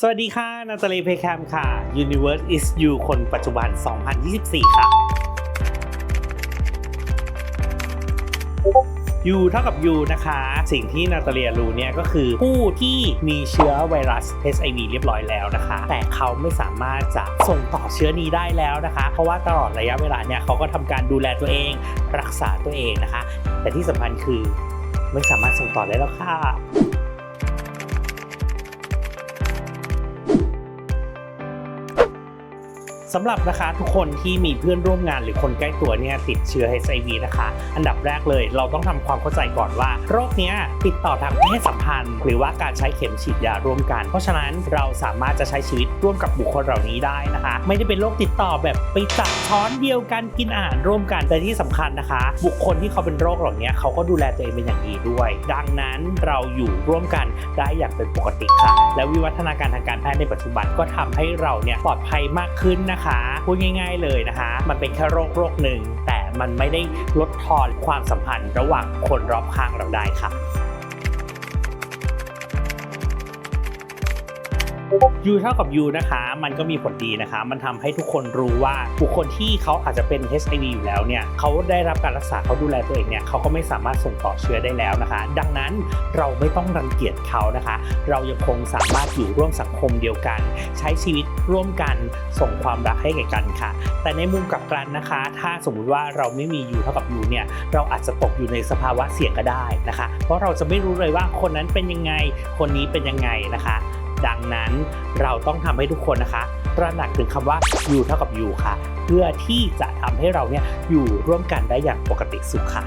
สวัสดีค่ะ นาตาลีเพคมค่ะ Universe is you คนปัจจุบัน 2024 ค่ะยูเท่ากับยูนะคะ สิ่งที่นาตาเลียรู้เนี่ยก็คือผู้ที่มีเชื้อไวรัส HIV เรียบร้อยแล้วนะคะ แต่เขาไม่สามารถจะส่งต่อเชื้อนี้ได้แล้วนะคะ เพราะว่าตลอดระยะเวลาเนี่ยเขาก็ทำการดูแลตัวเอง รักษาตัวเองนะคะ แต่ที่สำคัญคือไม่สามารถส่งต่อได้แล้วค่ะ สำหรับนะคะทุกคนที่มีเพื่อนร่วมงานหรือคนใกล้ตัวเนี่ยติดเชื้อ HIV นะคะ อันดับแรกเลยเราต้องทำความเข้าใจก่อนว่า โรคนี้ติดต่อทางเพศสัมพันธ์ หรือว่าการใช้เข็มฉีดยาร่วมกัน เพราะฉะนั้นเราสามารถจะใช้ชีวิตร่วมกับบุคคลเหล่านี้ได้นะคะ ไม่ได้เป็นโรคติดต่อแบบไปจับช้อนเดียวกันกินอาหารร่วมกันแต่ที่สำคัญนะคะ บุคคลที่เขาเป็นโรคเหล่านี้เขาก็ดูแลตัวเองเป็นอย่างดีด้วย ดังนั้นเราอยู่ร่วมกันได้อย่างเป็นปกติค่ะ และวิวัฒนาการทางการแพทย์ในปัจจุบันก็ทำให้เราเนี่ยปลอดภัยมากขึ้นนะคะพูดง่าย ๆเลยนะคะ มันเป็นแค่โรคโรคหนึ่ง แต่มันไม่ได้ลดทอนความสัมพันธ์ระหว่างคนรอบข้างเราได้ค่ะ ยูเท่ากับยูนะคะ มันก็มีผลดีนะคะ มันทำให้ทุกคนรู้ว่าบุคคลที่เขาอาจจะเป็น HIV อยู่แล้วเนี่ยเขาได้รับการรักษาเขาดูแลตัวเองเนี่ยเขาก็ไม่สามารถส่งต่อเชื้อได้แล้วนะคะ ดังนั้นเราไม่ต้องรังเกียจเขานะคะ เรายังคงสามารถอยู่ร่วมสังคมเดียวกัน ใช้ชีวิตร่วมกันส่งความรักให้แก่กันค่ะ แต่ในมุมกลับกันนะคะ ถ้าสมมุติว่าเราไม่มียูเท่ากับยูเนี่ยเราอาจจะตกอยู่ในสภาวะเสี่ยงก็ได้นะคะ เพราะเราจะไม่รู้เลยว่าคนนั้นเป็นยังไงคนนี้เป็นยังไงนะคะ ดังนั้นเราต้องทำให้ทุกคนนะคะตระหนักถึงคำว่าอยู่เท่ากับอยู่ค่ะ เพื่อที่จะทำให้เราเนี่ยอยู่ร่วมกันได้อย่างปกติสุขค่ะ